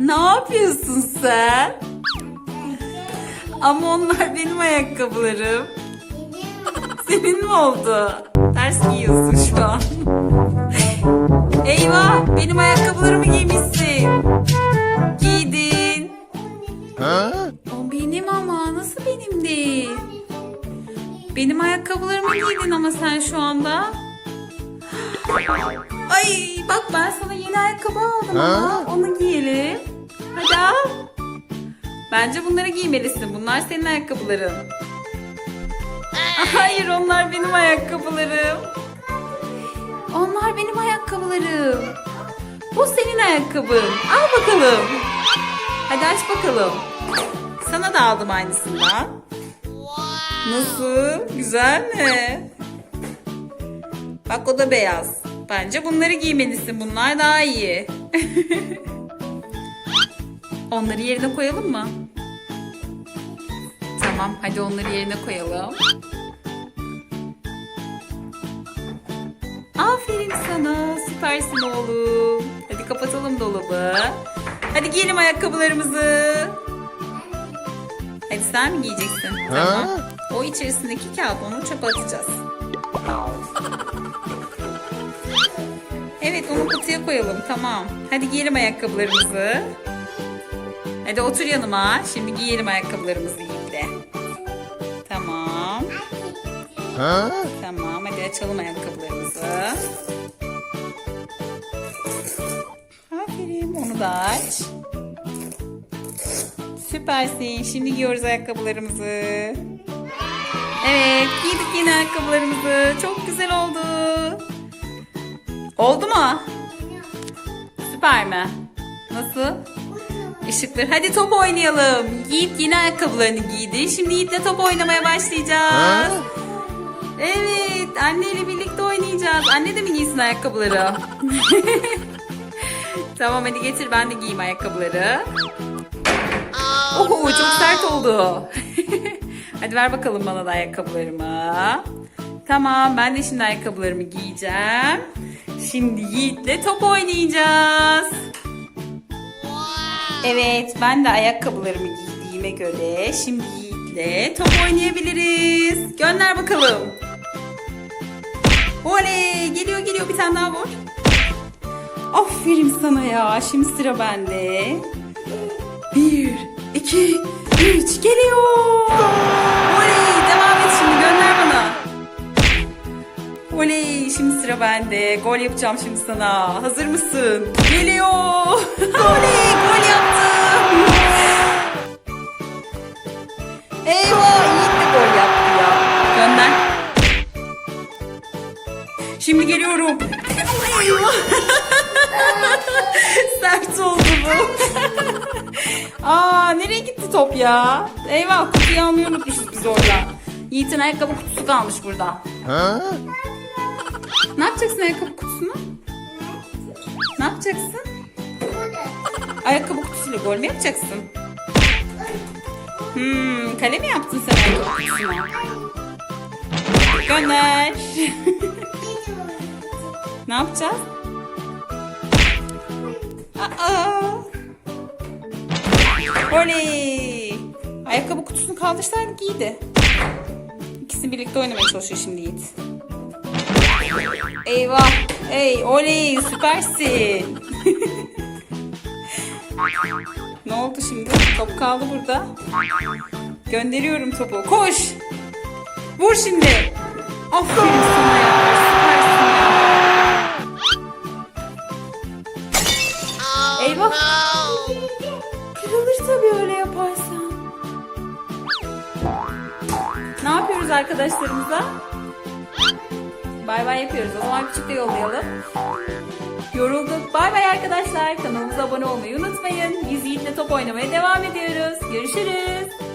Ne yapıyorsun sen? Ama onlar benim ayakkabılarım. Senin mi oldu? Ters giyiyorsun şu an. Eyvah benim ayakkabılarımı giymişsin. Giydin. O benim ama nasıl benim değil? Benim ayakkabılarımı giydin ama sen şu anda. Ay bak ben sana yeni ayakkabı aldım ama onu giyelim. Hadi al. Bence bunları giymelisin. Bunlar senin ayakkabıların. Hayır onlar benim ayakkabılarım. Onlar benim ayakkabılarım. Bu senin ayakkabın. Al bakalım. Hadi aç bakalım. Sana da aldım aynısından. Nasıl? Güzel mi? Bak o da beyaz. Bence bunları giymelisin. Bunlar daha iyi. onları yerine koyalım mı? Tamam, hadi onları yerine koyalım. Aferin sana. Süpersin oğlum. Hadi kapatalım dolabı. Hadi giyelim ayakkabılarımızı. Hadi sen mi giyeceksin? Tamam. O içerisindeki kağıt onu çöpe atacağız. Evet onu kutuya koyalım tamam. Hadi giyelim ayakkabılarımızı. Hadi otur yanıma. Şimdi giyelim ayakkabılarımızı Yiğit'le. Tamam. Tamam hadi açalım ayakkabılarımızı. Aferin onu da aç. Süpersin. Şimdi giyiyoruz ayakkabılarımızı. Evet giydik yine ayakkabılarımızı. Çok güzel oldu. Oldu mu? Süper mi? Nasıl? Işıklar. Hadi top oynayalım. Yiğit yine ayakkabılarını giydi. Şimdi Yiğit'le top oynamaya başlayacağız. Evet, anneyle birlikte oynayacağız. Anne de mi giysin ayakkabıları? tamam hadi getir ben de giyeyim ayakkabıları. Oo çok sert oldu. hadi ver bakalım bana da ayakkabılarımı. Tamam ben de şimdi ayakkabılarımı giyeceğim. Şimdi Yiğit'le top oynayacağız. Evet ben de ayakkabılarımı giydiğime göre şimdi Yiğit'le top oynayabiliriz. Gönder bakalım. Oley geliyor geliyor bir tane daha vur. Aferin sana ya. Şimdi sıra bende. Bir, iki, üç geliyor. Oley devam et şimdi gönder bana. Oley şimdi sıra bende. Gol yapacağım şimdi sana. Hazır mısın? Geliyor. Oley Şimdi geliyorum. Eyvah. Sert oldu bu. Aa nereye gitti top ya? Eyvah kutuyu almayı unutmuşuz biz orada. Yiğit'in ayakkabı kutusu kalmış burada. Ne yapacaksın ayakkabı kutusunu? Ne yapacaksın? Ayakkabı kutusuyla gol mü yapacaksın? Hmm, kale mi yaptın sen ayakkabı kutusuna? Gönder. Yapacağız? Aa. Oley. Ayakkabı kutusunu kaldırsaydık iyiydi. İkisi birlikte oynamaya çalışıyor şimdi Yiğit. Eyvah. Ey oley süpersin. ne oldu şimdi? Top kaldı burada. Gönderiyorum topu. Koş. Vur şimdi. Aferin sana ya. Eyvah. Kırılır tabii öyle yaparsan. Ne yapıyoruz arkadaşlarımıza? Bay bay yapıyoruz. O zaman küçük de yollayalım. Yorulduk. Bay bay arkadaşlar. Kanalımıza abone olmayı unutmayın. Biz Yiğit'le top oynamaya devam ediyoruz. Görüşürüz.